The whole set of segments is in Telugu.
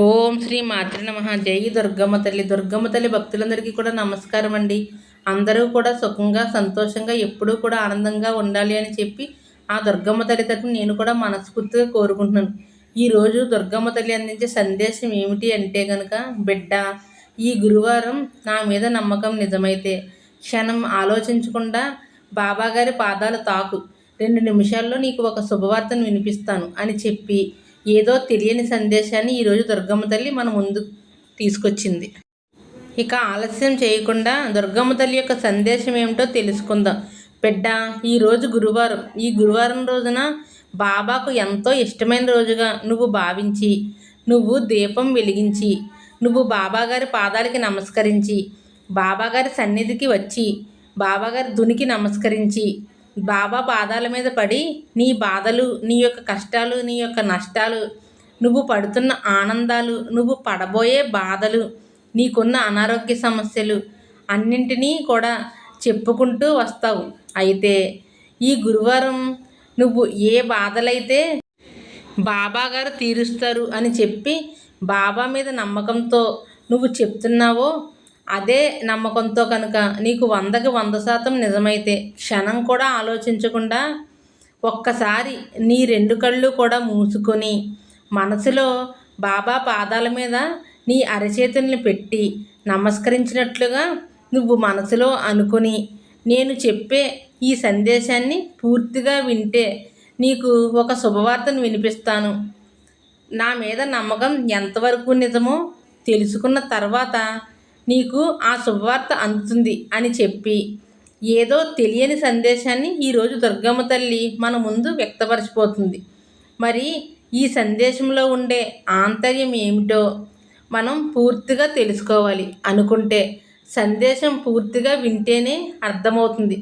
ఓం శ్రీ మాతృ నమ. జై దుర్గమ్మ తల్లి. దుర్గమ్మ తల్లి భక్తులందరికీ కూడా నమస్కారం అండి. అందరూ కూడా సుఖంగా సంతోషంగా ఎప్పుడూ కూడా ఆనందంగా ఉండాలి అని చెప్పి ఆ దుర్గమ్మ తల్లి తరపున నేను కూడా మనస్ఫూర్తిగా కోరుకుంటున్నాను. ఈరోజు దుర్గమ్మ తల్లి అందించే సందేశం ఏమిటి అంటే కనుక బిడ్డ ఈ గురువారం నా మీద నమ్మకం నిజమైతే క్షణం ఆలోచించకుండా బాబాగారి పాదాలు తాకు. రెండు నిమిషాల్లో నీకు ఒక శుభవార్తను వినిపిస్తాను అని చెప్పి ఏదో తెలియని సందేశాన్ని ఈరోజు దుర్గమ్మ తల్లి మన ముందు తీసుకొచ్చింది. ఇక ఆలస్యం చేయకుండా దుర్గమ్మ తల్లి యొక్క సందేశం ఏమిటో తెలుసుకుందాం. బిడ్డ ఈరోజు గురువారం. ఈ గురువారం రోజున బాబాకు ఎంతో ఇష్టమైన రోజుగా నువ్వు భావించి నువ్వు దీపం వెలిగించి నువ్వు బాబాగారి పాదాలకి నమస్కరించి బాబాగారి సన్నిధికి వచ్చి బాబాగారి దునికి నమస్కరించి బాబా పాదాల మీద పడి నీ బాధలు నీ యొక్క కష్టాలు నీ యొక్క నష్టాలు నువ్వు పడుతున్న ఆనందాలు నువ్వు పడబోయే బాధలు నీకున్న అనారోగ్య సమస్యలు అన్నింటినీ కూడా చెప్పుకుంటూ వస్తావు. అయితే ఈ గురువారం నువ్వు ఏ బాధలైతే బాబా గారు తీరుస్తారు అని చెప్పి బాబా మీద నమ్మకంతో నువ్వు చెప్తున్నావో అదే నమ్మకంతో కనుక నీకు వందకి వంద శాతం నిజమైతే క్షణం కూడా ఆలోచించకుండా ఒక్కసారి నీ రెండు కళ్ళు కూడా మూసుకొని మనసులో బాబా పాదాల మీద నీ అరచేతుల్ని పెట్టి నమస్కరించినట్లుగా నువ్వు మనసులో అనుకుని నేను చెప్పే ఈ సందేశాన్ని పూర్తిగా వింటే నీకు ఒక శుభవార్తను వినిపిస్తాను. నా మీద నమ్మకం ఎంతవరకు నిజమో తెలుసుకున్న తర్వాత నీకు ఆ శుభవార్త అందుతుంది అని చెప్పి. ఏదో తెలియని సందేశాన్ని ఈరోజు దుర్గమ్మ తల్లి మన ముందు వ్యక్తపరచిపోతుంది. మరి ఈ సందేశంలో ఉండే ఆంతర్యం ఏమిటో మనం పూర్తిగా తెలుసుకోవాలి అనుకుంటే సందేశం పూర్తిగా వింటేనే అర్థమవుతుంది.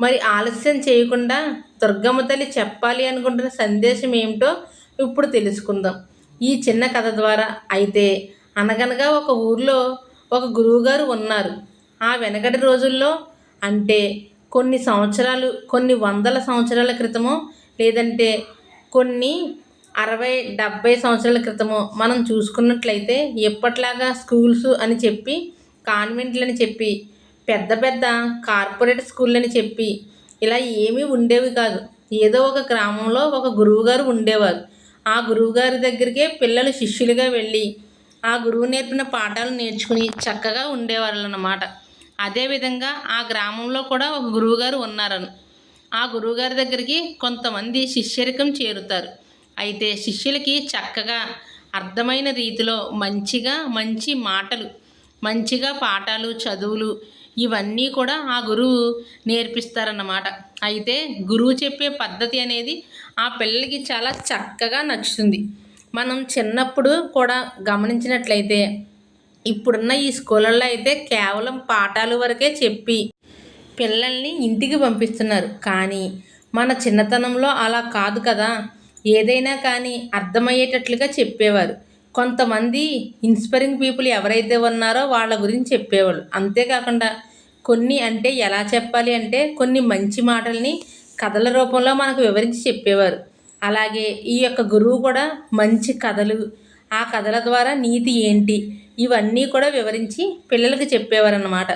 మరి ఆలస్యం చేయకుండా దుర్గమ్మ తల్లి చెప్పాలి అనుకుంటున్న సందేశం ఏమిటో ఇప్పుడు తెలుసుకుందాం. ఈ చిన్న కథ ద్వారా అయితే అనగనగా ఒక ఊర్లో ఒక గురువుగారు ఉన్నారు. ఆ వెనకటి రోజుల్లో అంటే కొన్ని సంవత్సరాలు కొన్ని వందల సంవత్సరాల క్రితమో లేదంటే కొన్ని అరవై డెబ్భై సంవత్సరాల క్రితమో మనం చూసుకున్నట్లయితే ఎప్పట్లాగా స్కూల్స్ అని చెప్పి కాన్వెంట్లు అని చెప్పి పెద్ద పెద్ద కార్పొరేట్ స్కూళ్ళని అని చెప్పి ఇలా ఏమీ ఉండేవి కాదు. ఏదో ఒక గ్రామంలో ఒక గురువుగారు ఉండేవారు. ఆ గురువుగారి దగ్గరికే పిల్లలు శిష్యులుగా వెళ్ళి ఆ గురువు నేర్పిన పాఠాలు నేర్చుకుని చక్కగా ఉండేవాళ్ళు అన్నమాట అదేవిధంగా ఆ గ్రామంలో కూడా ఒక గురువుగారు ఉన్నారని. ఆ గురువుగారి దగ్గరికి కొంతమంది శిష్యరికం చేరుతారు. అయితే శిష్యులకి చక్కగా అర్థమైన రీతిలో మంచిగా మంచి మాటలు మంచిగా పాఠాలు చదువులు ఇవన్నీ కూడా ఆ గురువు నేర్పిస్తారన్నమాట. అయితే గురువు చెప్పే పద్ధతి అనేది ఆ పిల్లలకి చాలా చక్కగా నచ్చుతుంది. మనం చిన్నప్పుడు కూడా గమనించినట్లయితే ఇప్పుడున్న ఈ స్కూళ్ళల్లో అయితే కేవలం పాఠాలు వరకే చెప్పి పిల్లల్ని ఇంటికి పంపిస్తున్నారు. కానీ మన చిన్నతనంలో అలా కాదు కదా. ఏదైనా కానీ అర్థమయ్యేటట్లుగా చెప్పేవారు. కొంతమంది ఇన్స్పైరింగ్ పీపుల్ ఎవరైతే ఉన్నారో వాళ్ళ గురించి చెప్పేవాళ్ళు. అంతేకాకుండా కొన్ని అంటే ఎలా చెప్పాలి అంటే కొన్ని మంచి మాటల్ని కథల రూపంలో మనకు వివరించి చెప్పేవారు. అలాగే ఈ యొక్క గురువు కూడా మంచి కథలు ఆ కథల ద్వారా నీతి ఏంటి ఇవన్నీ కూడా వివరించి పిల్లలకి చెప్పేవారన్నమాట.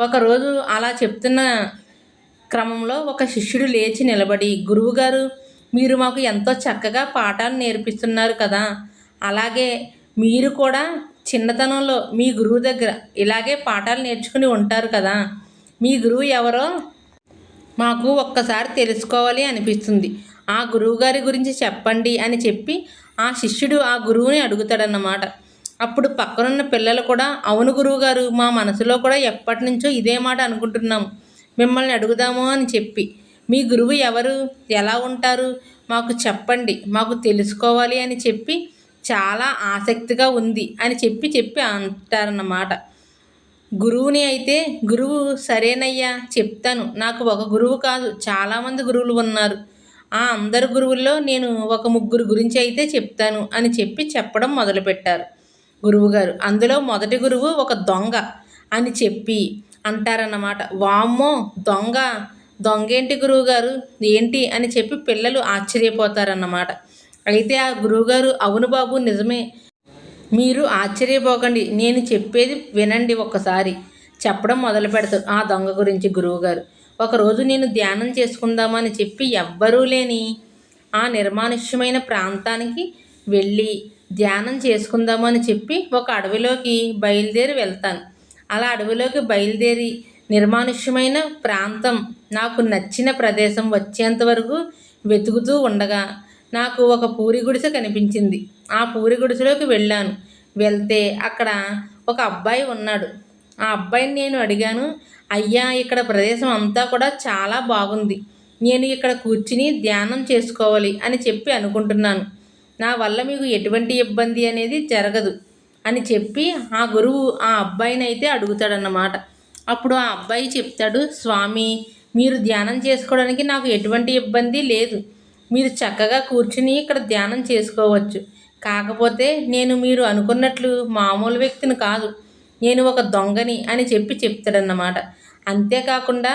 ఒకరోజు అలా చెప్తున్న క్రమంలో ఒక శిష్యుడు లేచి నిలబడి గురువుగారు మీరు మాకు ఎంతో చక్కగా పాఠాలు నేర్పిస్తున్నారు కదా. అలాగే మీరు కూడా చిన్నతనంలో మీ గురువు దగ్గర ఇలాగే పాఠాలు నేర్చుకుని ఉంటారు కదా. మీ గురువు ఎవరో మాకు ఒక్కసారి తెలుసుకోవాలి అనిపిస్తుంది. ఆ గురువుగారి గురించి చెప్పండి అని చెప్పి ఆ శిష్యుడు ఆ గురువుని అడుగుతాడన్నమాట. అప్పుడు పక్కనున్న పిల్లలు కూడా అవును గురువుగారు మా మనసులో కూడా ఎప్పటి నుంచో ఇదే మాట అనుకుంటున్నాం మిమ్మల్ని అడుగుదాము అని చెప్పి మీ గురువు ఎవరు? ఎలా ఉంటారు? మాకు చెప్పండి. మాకు తెలుసుకోవాలి అని చెప్పి చాలా ఆసక్తిగా ఉంది అని చెప్పి చెప్పి అంటారన్నమాట. గురువుని అయితే గురువు సరేనయ్యా చెప్తాను. నాకు ఒక గురువు కాదు. చాలామంది గురువులు ఉన్నారు. ఆ అందరు గురువుల్లో నేను ఒక ముగ్గురు గురించి అయితే చెప్తాను అని చెప్పి చెప్పడం మొదలుపెట్టారు. గురువుగారు అందులో మొదటి గురువు ఒక దొంగ అని చెప్పి అంటారన్నమాట. వామ్మో దొంగ దొంగేంటి గురువుగారు? ఏంటి అని చెప్పి పిల్లలు ఆశ్చర్యపోతారన్నమాట. అయితే ఆ గురువుగారు అవును బాబు నిజమే. మీరు ఆశ్చర్యపోకండి. నేను చెప్పేది వినండి ఒక్కసారి. చెప్పడం మొదలు పెడతారు. ఆ దొంగ గురించి గురువుగారు. ఒకరోజు నేను ధ్యానం చేసుకుందామని చెప్పి ఎవ్వరూ లేని ఆ నిర్మానుష్యమైన ప్రాంతానికి వెళ్ళి ధ్యానం చేసుకుందామని చెప్పి ఒక అడవిలోకి బయలుదేరి వెళ్తాను. అలా అడవిలోకి బయలుదేరి నిర్మానుష్యమైన ప్రాంతం నాకు నచ్చిన ప్రదేశం వచ్చేంత వరకు వెతుకుతూ ఉండగా నాకు ఒక పూరి గుడిసె కనిపించింది. ఆ పూరి గుడిసెలోకి వెళ్ళాను. వెళ్తే అక్కడ ఒక అబ్బాయి ఉన్నాడు. ఆ అబ్బాయిని నేను అడిగాను అయ్యా ఇక్కడ ప్రదేశం అంతా కూడా చాలా బాగుంది. నేను ఇక్కడ కూర్చుని ధ్యానం చేసుకోవాలి అని చెప్పి అనుకుంటున్నాను. నా వల్ల మీకు ఎటువంటి ఇబ్బంది అనేది జరగదు అని చెప్పి ఆ గురువు ఆ అబ్బాయిని అయితే అడుగుతాడన్నమాట. అప్పుడు ఆ అబ్బాయి చెప్తాడు స్వామి మీరు ధ్యానం చేసుకోవడానికి నాకు ఎటువంటి ఇబ్బంది లేదు. మీరు చక్కగా కూర్చుని ఇక్కడ ధ్యానం చేసుకోవచ్చు. కాకపోతే నేను మీరు అనుకున్నట్లు మామూలు వ్యక్తిని కాదు. నేను ఒక దొంగని అని చెప్పి చెప్తాడన్నమాట. అంతేకాకుండా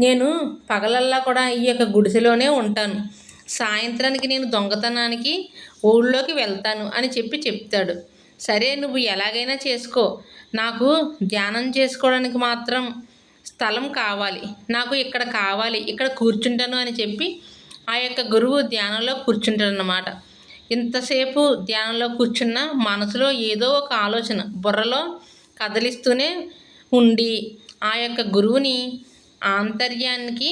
నేను పగలల్లా కూడా ఈ యొక్క గుడిసెలోనే ఉంటాను. సాయంత్రానికి నేను దొంగతనానికి ఊళ్ళోకి వెళ్తాను అని చెప్పి చెప్తాడు. సరే నువ్వు ఎలాగైనా చేసుకో. నాకు ధ్యానం చేసుకోవడానికి మాత్రం స్థలం కావాలి. నాకు ఇక్కడ కావాలి. ఇక్కడ కూర్చుంటాను అని చెప్పి ఆ యొక్క గురువు ధ్యానంలో కూర్చుంటాడనమాట ఇంతసేపు ధ్యానంలో కూర్చున్న మనసులో ఏదో ఒక ఆలోచన బుర్రలో కదిలిస్తూనే ఉండి ఆ యొక్క గురువుని ఆంతర్యానికి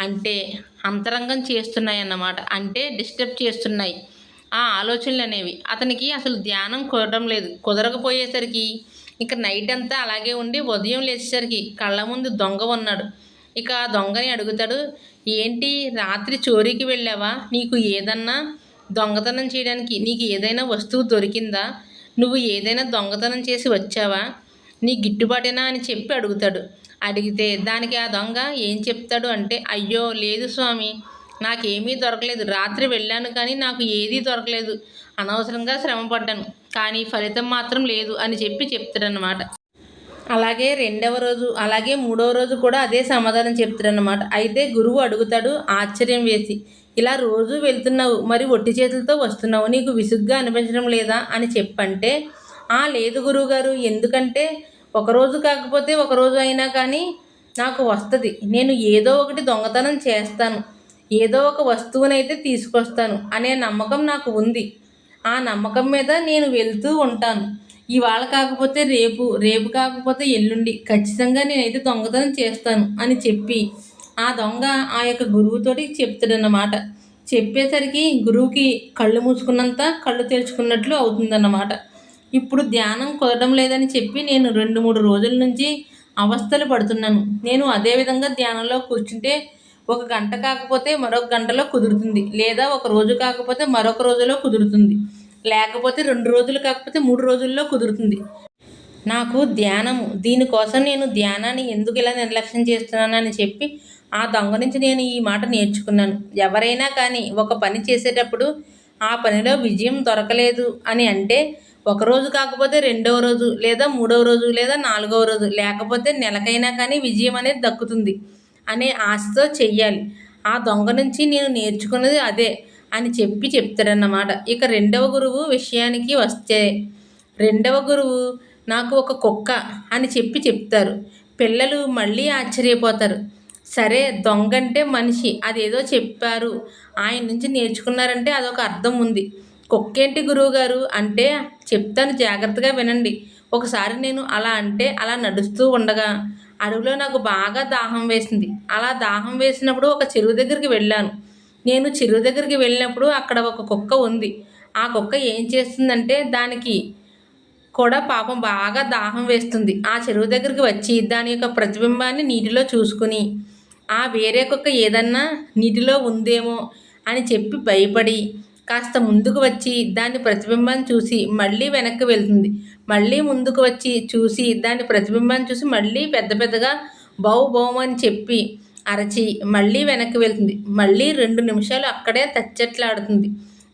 అంటే అంతరంగం చేస్తున్నాయి అన్నమాట అంటే డిస్టర్బ్ చేస్తున్నాయి ఆ ఆలోచనలు అనేవి. అతనికి అసలు ధ్యానం కుదరడం లేదు. కుదరకపోయేసరికి ఇక నైట్ అంతా అలాగే ఉండి ఉదయం లేచేసరికి కళ్ళ ముందు దొంగ ఉన్నాడు. ఇక ఆ దొంగని అడుగుతాడు ఏంటి రాత్రి చోరీకి వెళ్ళావా? నీకు ఏదన్నా దొంగతనం చేయడానికి నీకు ఏదైనా వస్తువు దొరికిందా? నువ్వు ఏదైనా దొంగతనం చేసి వచ్చావా? నీ గిట్టుబాటేనా? అని చెప్పి అడుగుతాడు. అడిగితే దానికి ఆ దొంగ ఏం చెప్తాడు అంటే అయ్యో లేదు స్వామి నాకేమీ దొరకలేదు. రాత్రి వెళ్ళాను కానీ నాకు ఏదీ దొరకలేదు. అనవసరంగా శ్రమ పడ్డాను కానీ ఫలితం మాత్రం లేదు అని చెప్పి చెప్తాడనమాట అలాగే రెండవ రోజు అలాగే మూడవ రోజు కూడా అదే సమాధానం చెప్తారనమాట అయితే గురువు అడుగుతాడు ఆశ్చర్యం వేసి ఇలా రోజు వెళ్తున్నావు మరి ఒట్టి చేతులతో వస్తున్నావు నీకు విసుగ్గా అనిపించడం లేదా? అని చెప్పంటే ఆ లేదు గురువుగారు ఎందుకంటే ఒకరోజు కాకపోతే ఒకరోజు అయినా కానీ నాకు వస్తుంది. నేను ఏదో ఒకటి దొంగతనం చేస్తాను. ఏదో ఒక వస్తువునైతే తీసుకొస్తాను అనే నమ్మకం నాకు ఉంది. ఆ నమ్మకం మీద నేను వెళ్తూ ఉంటాను. ఇవాళ కాకపోతే రేపు రేపు కాకపోతే ఎల్లుండి. ఖచ్చితంగా నేనైతే దొంగతనం చేస్తాను అని చెప్పి ఆ దొంగ ఆ యొక్క గురువుతోటి చెప్తాడన్నమాట. చెప్పేసరికి గురువుకి కళ్ళు మూసుకున్నంత కళ్ళు తెరుచుకున్నట్లు అవుతుందన్నమాట. ఇప్పుడు ధ్యానం కుదరడం లేదని చెప్పి నేను రెండు మూడు రోజుల నుంచి అవస్థలు పడుతున్నాను. నేను అదేవిధంగా ధ్యానంలో కూర్చుంటే ఒక గంట కాకపోతే మరొక గంటలో కుదురుతుంది. లేదా ఒక రోజు కాకపోతే మరొక రోజులో కుదురుతుంది. లేకపోతే రెండు రోజులు కాకపోతే మూడు రోజుల్లో కుదురుతుంది. నాకు ధ్యానము దీనికోసం నేను ధ్యానాన్ని ఎందుకు ఇలా నిర్లక్ష్యం చేస్తున్నానని చెప్పి ఆ దొంగ నుంచి నేను ఈ మాట నేర్చుకున్నాను. ఎవరైనా కానీ ఒక పని చేసేటప్పుడు ఆ పనిలో విజయం దొరకలేదు అని అంటే ఒకరోజు కాకపోతే రెండవ రోజు లేదా మూడవ రోజు లేదా నాలుగవ రోజు లేకపోతే నెలకైనా కానీ విజయం అనేది దక్కుతుంది అనే ఆశతో చెయ్యాలి. ఆ దొంగ నుంచి నేను నేర్చుకున్నది అదే. అని చెప్పి చెప్తాడన్నమాట. ఇక రెండవ గురువు విషయానికి వస్తే రెండవ గురువు నాకు ఒక కుక్క అని చెప్పి చెప్తారు. పిల్లలు మళ్ళీ ఆశ్చర్యపోతారు. సరే దొంగ అంటే మనిషి అదేదో చెప్పారు. ఆయన నుంచి నేర్చుకున్నారంటే అదొక అర్థం ఉంది. కుక్కేంటి గురువుగారు? అంటే చెప్తాను జాగ్రత్తగా వినండి. ఒకసారి నేను అలా అంటే అలా నడుస్తూ ఉండగా అడవిలో నాకు బాగా దాహం వేసింది. అలా దాహం వేసినప్పుడు ఒక చెరువు దగ్గరికి వెళ్ళాను. నేను చెరువు దగ్గరికి వెళ్ళినప్పుడు అక్కడ ఒక కుక్క ఉంది. ఆ కుక్క ఏం చేస్తుందంటే దానికి కూడా పాపం బాగా దాహం వేస్తుంది. ఆ చెరువు దగ్గరికి వచ్చి దాని యొక్క ప్రతిబింబాన్ని నీటిలో చూసుకుని ఆ వేరే కుక్క ఏదన్నా నీటిలో ఉందేమో అని చెప్పి భయపడి కాస్త ముందుకు వచ్చి దాని ప్రతిబింబాన్ని చూసి మళ్ళీ వెనక్కి వెళ్తుంది. మళ్ళీ ముందుకు వచ్చి చూసి దాని ప్రతిబింబాన్ని చూసి మళ్ళీ పెద్ద పెద్దగా బౌ బౌ అని చెప్పి అరచి మళ్ళీ వెనక్కి వెళ్తుంది. మళ్ళీ రెండు నిమిషాలు అక్కడే తచ్చట్లాడుతుంది.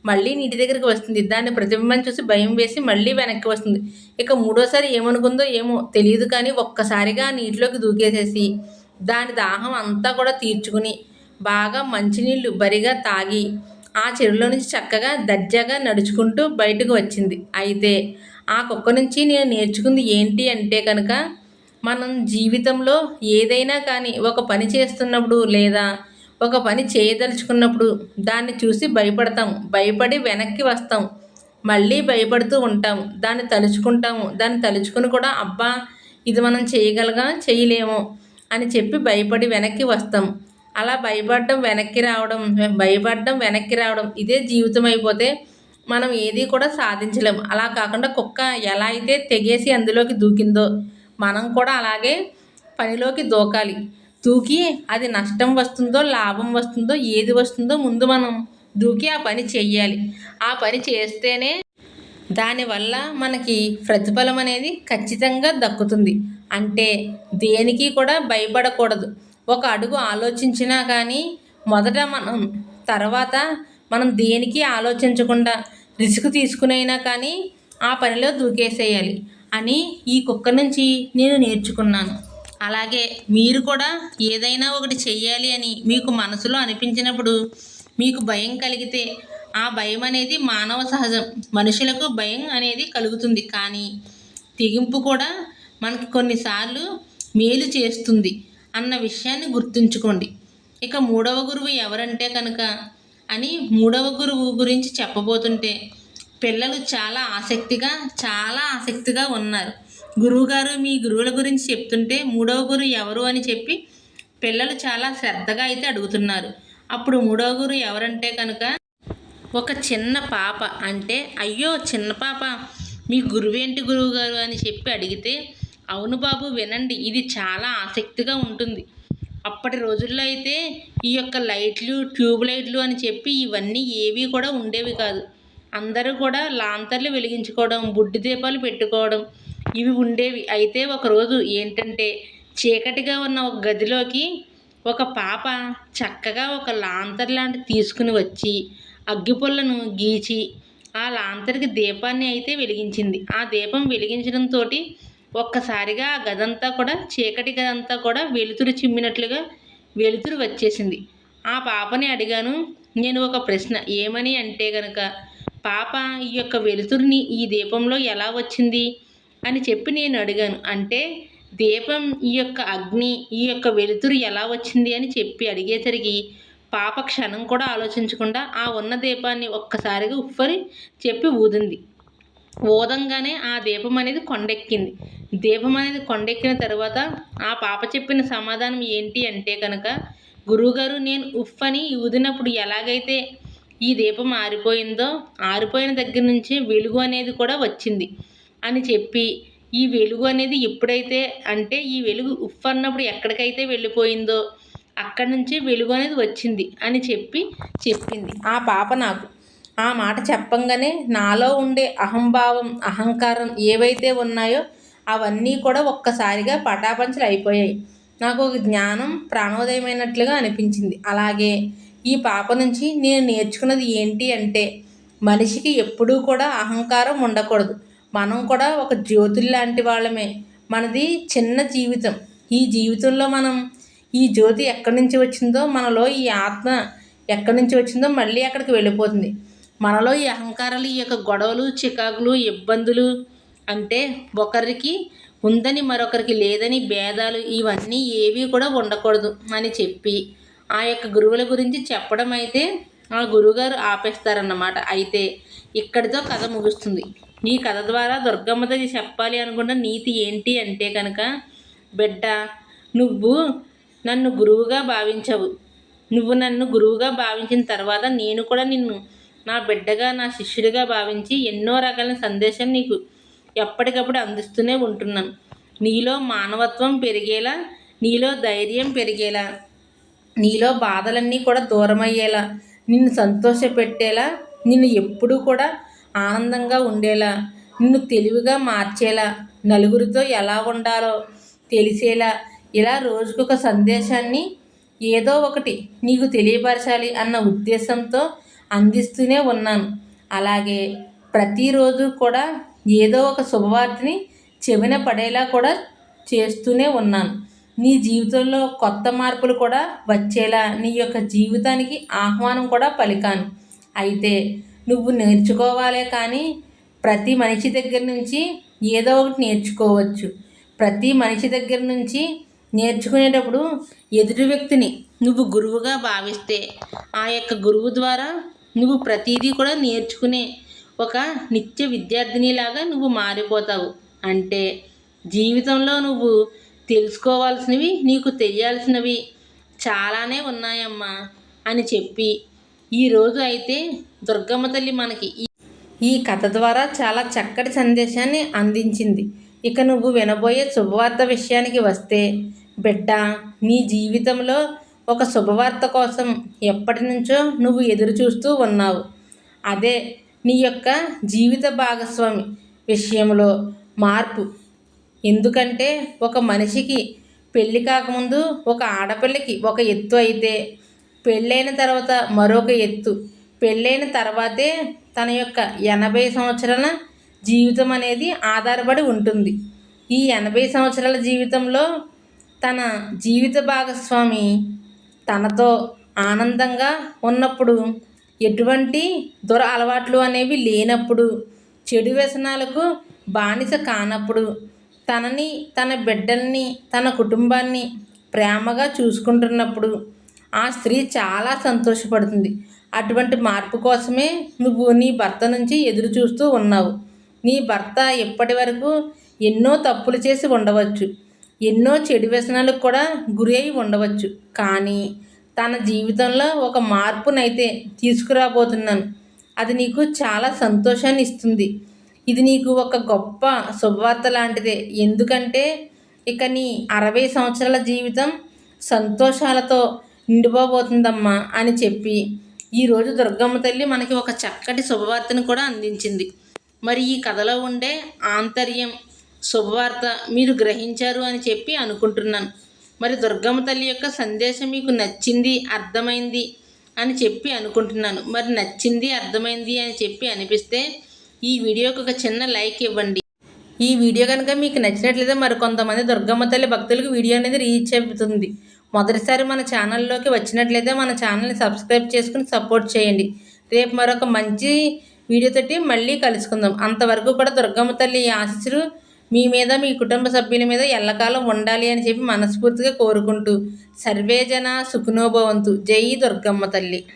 మళ్ళీ నీటి దగ్గరికి వస్తుంది. దాన్ని ప్రతిబింబం చూసి భయం వేసి మళ్ళీ వెనక్కి వస్తుంది. ఇక మూడోసారి ఏమనుకుందో ఏమో తెలియదు కానీ ఒక్కసారిగా నీటిలోకి దూకేసేసి దాని దాహం అంతా కూడా తీర్చుకుని బాగా మంచినీళ్ళు బరిగా తాగి ఆ చెరువులో నుంచి చక్కగా దర్జాగా నడుచుకుంటూ బయటకు వచ్చింది. అయితే ఆ కుక్క నుంచి నేను నేర్చుకుంది ఏంటి అంటే కనుక మనం జీవితంలో ఏదైనా కానీ ఒక పని చేస్తున్నప్పుడు లేదా ఒక పని చేయదలుచుకున్నప్పుడు దాన్ని చూసి భయపడతాం. భయపడి వెనక్కి వస్తాం. మళ్ళీ భయపడుతూ ఉంటాం. దాన్ని తలుచుకుంటాము. దాన్ని తలుచుకుని కూడా అబ్బా ఇది మనం చేయగలగా చేయలేము అని చెప్పి భయపడి వెనక్కి వస్తాం. అలా భయపడడం వెనక్కి రావడం భయపడడం వెనక్కి రావడం ఇదే జీవితం అయిపోతే మనం ఏది కూడా సాధించలేము అలా కాకుండా కుక్క ఎలా అయితే తెగేసి అందులోకి దూకిందో మనం కూడా అలాగే పనిలోకి దూకాలి. దూకి అది నష్టం వస్తుందో లాభం వస్తుందో ఏది వస్తుందో ముందు మనం దూకి ఆ పని చెయ్యాలి. ఆ పని చేస్తేనే దానివల్ల మనకి ప్రతిఫలం అనేది ఖచ్చితంగా దక్కుతుంది. అంటే దేనికి కూడా భయపడకూడదు. ఒక అడుగు ఆలోచించినా కానీ మొదట మనం తర్వాత మనం దేనికి ఆలోచించకుండా రిస్క్ తీసుకునైనా కానీ ఆ పనిలో దూకేసేయాలి. అని ఈ కుక్క నుంచి నేను నేర్చుకున్నాను. అలాగే మీరు కూడా ఏదైనా ఒకటి చెయ్యాలి అని మీకు మనసులో అనిపించినప్పుడు మీకు భయం కలిగితే ఆ భయం అనేది మానవ సహజం. మనుషులకు భయం అనేది కలుగుతుంది. కానీ తెగింపు కూడా మనకి కొన్నిసార్లు మేలు చేస్తుంది అన్న విషయాన్ని గుర్తుంచుకోండి. ఇక మూడవ గురువు ఎవరంటే కనుక అని మూడవ గురువు గురించి చెప్పబోతుంటే పిల్లలు చాలా ఆసక్తిగా చాలా ఆసక్తిగా ఉన్నారు. గురువుగారు మీ గురువుల గురించి చెప్తుంటే మూడవ గురువు ఎవరు అని చెప్పి పిల్లలు చాలా శ్రద్ధగా అయితే అడుగుతున్నారు. అప్పుడు మూడవ గురువు ఎవరంటే కనుక ఒక చిన్న పాప అంటే అయ్యో చిన్న పాప మీ గురువేంటి గురువు గారు అని చెప్పి అడిగితే అవును బాబు వినండి ఇది చాలా ఆసక్తిగా ఉంటుంది. అప్పటి రోజుల్లో అయితే ఈ యొక్క లైట్లు ట్యూబ్ లైట్లు అని చెప్పి ఇవన్నీ ఏవి కూడా ఉండేవి కాదు. అందరూ కూడా లాంతర్లు వెలిగించుకోవడం బుడ్డి దీపాలు పెట్టుకోవడం ఇవి ఉండేవి. అయితే ఒకరోజు ఏంటంటే చీకటిగా ఉన్న ఒక గదిలోకి ఒక పాప చక్కగా ఒక లాంతర్ లాంటి తీసుకుని వచ్చి అగ్గిపుల్లను గీచి ఆ లాంతర్కి దీపాన్ని అయితే వెలిగించింది. ఆ దీపం వెలిగించడంతో ఒక్కసారిగా ఆ గదంతా కూడా చీకటి గదంతా కూడా వెలుతురు చిమ్మినట్లుగా వెలుతురు వచ్చేసింది. ఆ పాపని అడిగాను నేను ఒక ప్రశ్న. ఏమని? అంటే గనక పాప ఈ యొక్క వెలుతురిని ఈ దీపంలో ఎలా వచ్చింది అని చెప్పి నేను అడిగాను. అంటే దీపం ఈ యొక్క అగ్ని ఈ యొక్క వెలుతురు ఎలా వచ్చింది అని చెప్పి అడిగేసరికి పాప క్షణం కూడా ఆలోచించకుండా ఆ ఉన్న దీపాన్ని ఒక్కసారిగా ఉప్పరి చెప్పి ఊదింది. ఊదంగానే ఆ దీపం అనేది కొండెక్కింది. దీపం అనేది కొండెక్కిన తర్వాత ఆ పాప చెప్పిన సమాధానం ఏంటి అంటే కనుక గురువుగారు నేను ఉఫ్ అని ఊదినప్పుడు ఎలాగైతే ఈ దీపం ఆరిపోయిందో? ఆరిపోయిన దగ్గర నుంచి వెలుగు అనేది కూడా వచ్చింది అని చెప్పి ఈ వెలుగు అనేది ఎప్పుడైతే అంటే ఈ వెలుగు ఉఫ్ అన్నప్పుడు ఎక్కడికైతే వెళ్ళిపోయిందో అక్కడి నుంచి వెలుగు అనేది వచ్చింది అని చెప్పి చెప్పింది. ఆ పాప నాకు. ఆ మాట చెప్పంగానే నాలో ఉండే అహంభావం అహంకారం ఏవైతే ఉన్నాయో అవన్నీ కూడా ఒక్కసారిగా పటాపంచలు అయిపోయాయి నాకు ఒక జ్ఞానం ప్రాణోదయమైనట్లుగా అనిపించింది. అలాగే ఈ పాప నుంచి నేను నేర్చుకున్నది ఏంటి అంటే మనిషికి ఎప్పుడూ కూడా అహంకారం ఉండకూడదు. మనం కూడా ఒక జ్యోతుల్లాంటి వాళ్ళమే. మనది చిన్న జీవితం. ఈ జీవితంలో మనం ఈ జ్యోతి ఎక్కడి నుంచి వచ్చిందో మనలో ఈ ఆత్మ ఎక్కడి నుంచి వచ్చిందో మళ్ళీ అక్కడికి వెళ్ళిపోతుంది. మనలో ఈ అహంకారాలు ఈ యొక్క గొడవలు చికాకులు ఇబ్బందులు అంటే ఒకరికి ఉందని మరొకరికి లేదని భేదాలు ఇవన్నీ ఏవి కూడా ఉండకూడదు అని చెప్పి ఆ యొక్క గురువుల గురించి చెప్పడం అయితే ఆ గురువుగారు ఆపేస్తారన్నమాట. అయితే ఇక్కడితో కథ ముగుస్తుంది. ఈ కథ ద్వారా దుర్గమ్మ తల్లి చెప్పాలి అనుకున్న నీతి ఏంటి అంటే కనుక బిడ్డ నువ్వు నన్ను గురువుగా భావించవు. నువ్వు నన్ను గురువుగా భావించిన తర్వాత నేను కూడా నిన్ను నా బిడ్డగా నా శిష్యుడిగా భావించి ఎన్నో రకాల సందేశం నీకు ఎప్పటికప్పుడు అందిస్తూనే ఉంటున్నాను. నీలో మానవత్వం పెరిగేలా నీలో ధైర్యం పెరిగేలా నీలో బాధలన్నీ కూడా దూరమయ్యేలా నిన్ను సంతోషపెట్టేలా నిన్ను ఎప్పుడూ కూడా ఆనందంగా ఉండేలా నిన్ను తెలివిగా మార్చేలా నలుగురితో ఎలా ఉండాలో తెలిసేలా ఇలా రోజుకొక సందేశాన్ని ఏదో ఒకటి నీకు తెలియపరచాలి అన్న ఉద్దేశంతో అందిస్తూనే ఉన్నాను. అలాగే ప్రతిరోజు కూడా ఏదో ఒక శుభవార్తని చెవిన పడేలా కూడా చేస్తూనే ఉన్నాను. నీ జీవితంలో కొత్త మార్పులు కూడా వచ్చేలా నీ యొక్క జీవితానికి ఆహ్వానం కూడా పలికాను. అయితే నువ్వు నేర్చుకోవాలే కానీ ప్రతి మనిషి దగ్గర నుంచి ఏదో ఒకటి నేర్చుకోవచ్చు. ప్రతి మనిషి దగ్గర నుంచి నేర్చుకునేటప్పుడు ఎదుటి వ్యక్తిని నువ్వు గురువుగా భావిస్తే ఆ యొక్క గురువు ద్వారా నువ్వు ప్రతిదీ కూడా నేర్చుకునే ఒక నిత్య విద్యార్థినిలాగా నువ్వు మారిపోతావు. అంటే జీవితంలో నువ్వు తెలుసుకోవాల్సినవి నీకు తెలియాల్సినవి చాలానే ఉన్నాయమ్మా అని చెప్పి ఈరోజు అయితే దుర్గమ్మ తల్లి మనకి ఈ కథ ద్వారా చాలా చక్కటి సందేశాన్ని అందించింది. ఇక నువ్వు వినబోయే శుభవార్త విషయానికి వస్తే బిడ్డ నీ జీవితంలో ఒక శుభవార్త కోసం ఎప్పటి నుంచో నువ్వు ఎదురు చూస్తూ ఉన్నావు. అదే నీ యొక్క జీవిత భాగస్వామి విషయంలో మార్పు ఎందుకంటే ఒక మనిషికి పెళ్ళి కాకముందు ఒక ఆడపిల్లకి ఒక ఎత్తు అయితే పెళ్ళైన తర్వాత మరొక ఎత్తు పెళ్ళైన తర్వాతే తన యొక్క ఎనభై సంవత్సరాల జీవితం అనేది ఆధారపడి ఉంటుంది. ఈ ఎనభై సంవత్సరాల జీవితంలో తన జీవిత భాగస్వామి తనతో ఆనందంగా ఉన్నప్పుడు ఎటువంటి దుర అలవాట్లు అనేవి లేనప్పుడు చెడు వ్యసనాలకు బానిస కానప్పుడు తనని తన బిడ్డల్ని తన కుటుంబాన్ని ప్రేమగా చూసుకుంటున్నప్పుడు ఆ స్త్రీ చాలా సంతోషపడుతుంది. అటువంటి మార్పు కోసమే నువ్వు నీ భర్త నుంచి ఎదురు చూస్తూ ఉన్నావు. నీ భర్త ఇప్పటి వరకు ఎన్నో తప్పులు చేసి ఉండవచ్చు. ఎన్నో చెడు వ్యసనాలకు కూడా గురి అయి ఉండవచ్చు. కానీ తన జీవితంలో ఒక మార్పునైతే తీసుకురాబోతున్నాను. అది నీకు చాలా సంతోషాన్ని ఇస్తుంది. ఇది నీకు ఒక గొప్ప శుభవార్త లాంటిదే. ఎందుకంటే ఇక నీ అరవై సంవత్సరాల జీవితం సంతోషాలతో నిండిపోబోతుందమ్మా అని చెప్పి ఈరోజు దుర్గమ్మ తల్లి మనకి ఒక చక్కటి శుభవార్తను కూడా అందించింది. మరి ఈ కథలో ఉండే ఆంతర్యం శుభవార్త మీరు గ్రహించారు అని చెప్పి అనుకుంటున్నాను. మరి దుర్గమ్మ తల్లి యొక్క సందేశం మీకు నచ్చింది అర్థమైంది అని చెప్పి అనుకుంటున్నాను. మరి నచ్చింది అర్థమైంది అని చెప్పి అనిపిస్తే ఈ వీడియోకి ఒక చిన్న లైక్ ఇవ్వండి. ఈ వీడియో కనుక మీకు నచ్చినట్లయితే మరి కొంతమంది దుర్గమ్మ తల్లి భక్తులకు వీడియో అనేది రీచ్ అవుతుంది. మొదటిసారి మన ఛానల్లోకి వచ్చినట్లయితే మన ఛానల్ని సబ్స్క్రైబ్ చేసుకుని సపోర్ట్ చేయండి. రేపు మరొక మంచి వీడియోతోటి మళ్ళీ కలుసుకుందాం. అంతవరకు కూడా దుర్గమ్మ తల్లి ఆశీస్సులు మీ మీద మీ కుటుంబ సభ్యుల మీద ఎల్లకాలం ఉండాలి అని చెప్పి మనస్ఫూర్తిగా కోరుకుంటూ సర్వేజన సుఖనోభవంతు జై దుర్గమ్మ తల్లి.